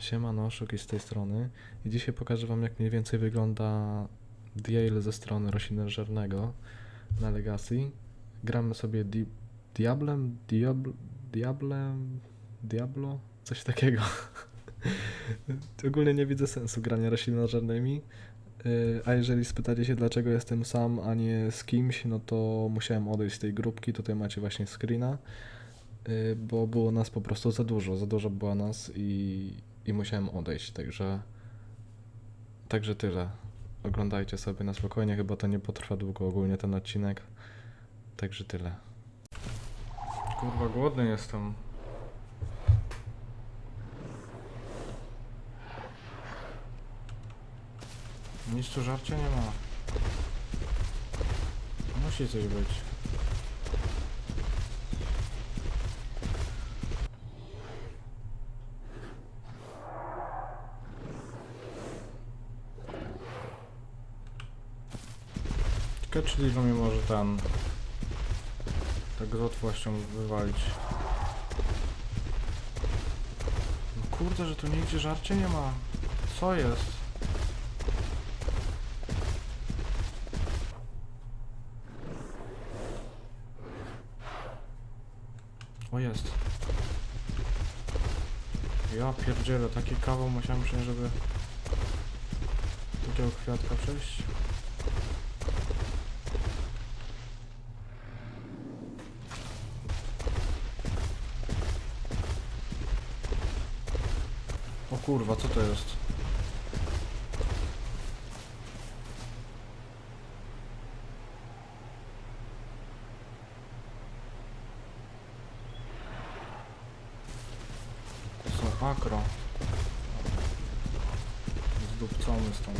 Siemano, Szuki z tej strony i dzisiaj pokażę wam jak mniej więcej wygląda Diale ze strony roślinożernego na Legacy. Gramy sobie di Diablem, Diabl Diablem, Diablo, coś takiego. Ogólnie nie widzę sensu grania roślinożernymi, Yy, a jeżeli spytacie się dlaczego jestem sam, a nie z kimś, no to musiałem odejść z tej grupki, tutaj macie właśnie screena. Y, bo było nas po prostu za dużo, za dużo było nas i, i musiałem odejść, także także tyle. Oglądajcie sobie na spokojnie, chyba to nie potrwa długo ogólnie ten odcinek. Także tyle. Kurwa, głodny jestem. Nic tu żarcia nie ma. Musi coś być. Ciekawe, czy Liwa mnie może ten... Tak z łatwością wywalić. No kurde, że tu nigdzie żarcia nie ma. Co jest? O jest. Ja pierdzielę, taki kawał musiałem przyjąć, żeby takiego kwiatka przejść. O kurwa, co to jest? To są akro. Zdupcony stąd.